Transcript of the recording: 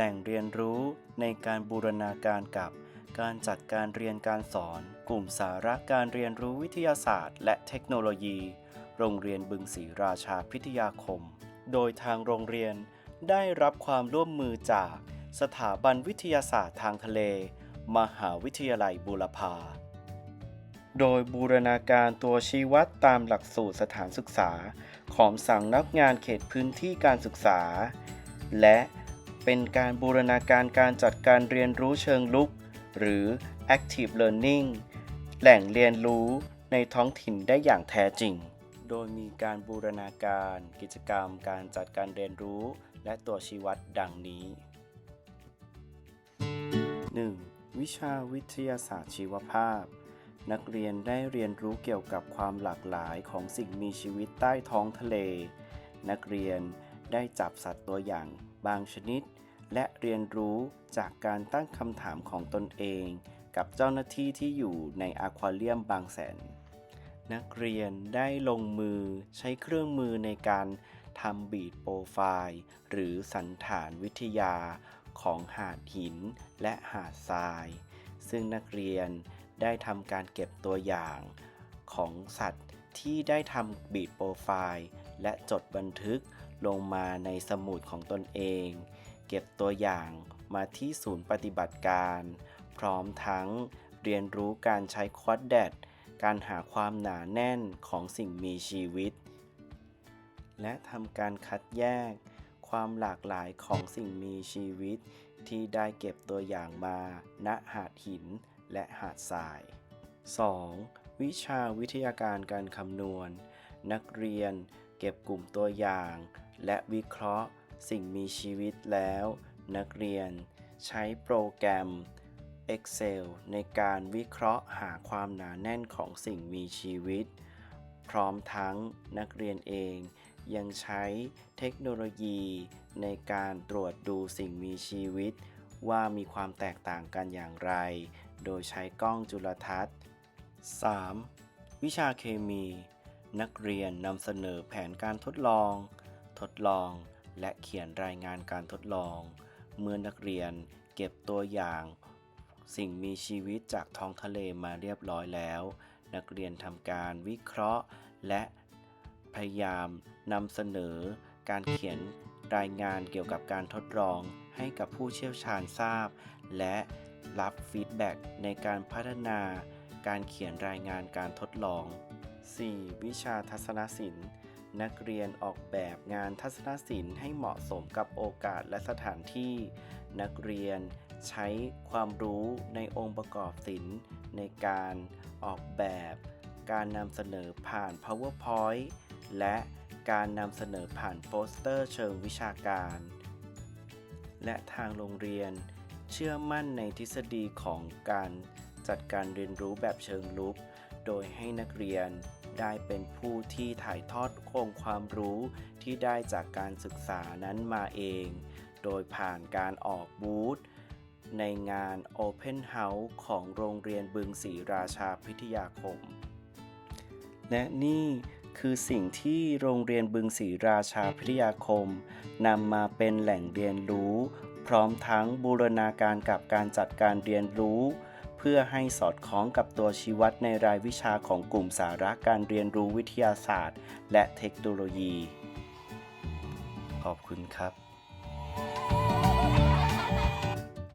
แหล่งเรียนรู้ในการบูรณาการกับการจัดการเรียนการสอน กลุ่มสาระการเรียนรู้วิทยาศาสตร์ และเทคโนโลยี โรงเรียนบึงศรีราชาพิทยาคม โดยทางโรงเรียนได้รับความร่วมมือจากสถาบันวิทยาศาสตร์ทางทะเล มหาวิทยาลัยบูรพา โดยบูรณาการตัวชี้วัดตามหลักสูตรสถานศึกษา ของสั่งนักงานเขตพื้นที่การศึกษา และ เป็นการบูรณาการการจัดการเรียนรู้เชิงลุก หรือ active learning แหล่งเรียนรู้ในท้องถิ่นได้อย่างแท้จริง โดยมีการบูรณาการกิจกรรมการจัดการเรียนรู้ และตัวชี้วัดดังนี้ 1. วิชาวิทยาศาสตร์ชีวภาพ นักเรียนได้เรียนรู้เกี่ยวกับความหลากหลายของสิ่งมีชีวิตใต้ท้องทะเล นักเรียน ได้จับสัตว์ตัวอย่างบางชนิด และเรียนรู้จากการตั้งคำถามของตนเอง กับเจ้าหน้าที่ที่อยู่ในอควาเรียมบางแสน นักเรียนได้ลงมือใช้เครื่องมือในการทำบีดโปรไฟล์ หรือสันฐานวิทยาของหาดหินและหาดทราย ซึ่งนักเรียนได้ทำการเก็บตัวอย่างของสัตว์ที่ได้ทำบีดโปรไฟล์ และจดบันทึก ลงมาในสมุดของตนเอง เก็บตัวอย่างมาที่ศูนย์ปฏิบัติการ พร้อมทั้งเรียนรู้การใช้ควอดแดดการหาความหนาแน่นของสิ่งมีชีวิต และทำการคัดแยก ความหลากหลายของสิ่งมีชีวิต ที่ได้เก็บตัวอย่างมาณหาดหินและหาดทราย 2. วิชาวิทยาการการคำนวณ นักเรียนเก็บกลุ่มตัวอย่าง และวิเคราะห์สิ่งมีชีวิตแล้ว นักเรียนใช้โปรแกรม Excel ในการวิเคราะห์หาความหนาแน่นของสิ่งมีชีวิต พร้อมทั้งนักเรียนเองยังใช้เทคโนโลยีในการตรวจดูสิ่งมีชีวิต ว่ามีความแตกต่างกันอย่างไร โดยใช้กล้องจุลทรรศน์ 3. วิชาเคมี นักเรียนนำเสนอแผนการทดลอง ทดลองและเขียนรายงานการทดลอง เมื่อนักเรียนเก็บตัวอย่าง สิ่งมีชีวิตจากท้องทะเลมาเรียบร้อยแล้ว นักเรียนทำการวิเคราะห์ และพยายามนำเสนอ การเขียนรายงานเกี่ยวกับการทดลองให้กับผู้เชี่ยวชาญทราบ และรับฟีดแบ็กในการพัฒนา การเขียนรายงานการทดลอง 4. วิชาทัศนศิลป์ นักเรียนออกแบบงานทัศนศิลป์ให้เหมาะสมกับโอกาสและสถานที่ นักเรียนใช้ความรู้ในองค์ประกอบศิลป์ในการออกแบบ การนำเสนอผ่าน PowerPoint และการนำเสนอผ่านโปสเตอร์เชิงวิชาการ และทางโรงเรียน เชื่อมั่นในทฤษฎีของการจัดการเรียนรู้แบบเชิงลุก โดยให้นักเรียนได้เป็นผู้ที่ถ่ายทอดองค์ความรู้ที่ได้จากการศึกษานั้นมาเอง โดยผ่านการออกบูธในงาน Open House ของโรงเรียนบึงศรีราชาพิทยาคม และนี่คือสิ่งที่โรงเรียนบึงศรีราชาพิทยาคมนำมาเป็นแหล่งเรียนรู้ พร้อมทั้งบูรณาการกับการจัดการเรียนรู้ เพื่อให้สอดคล้องกับตัวชี้วัดในรายวิชาของกลุ่มสาระการเรียนรู้วิทยาศาสตร์ และเทคโนโลยี ขอบคุณครับ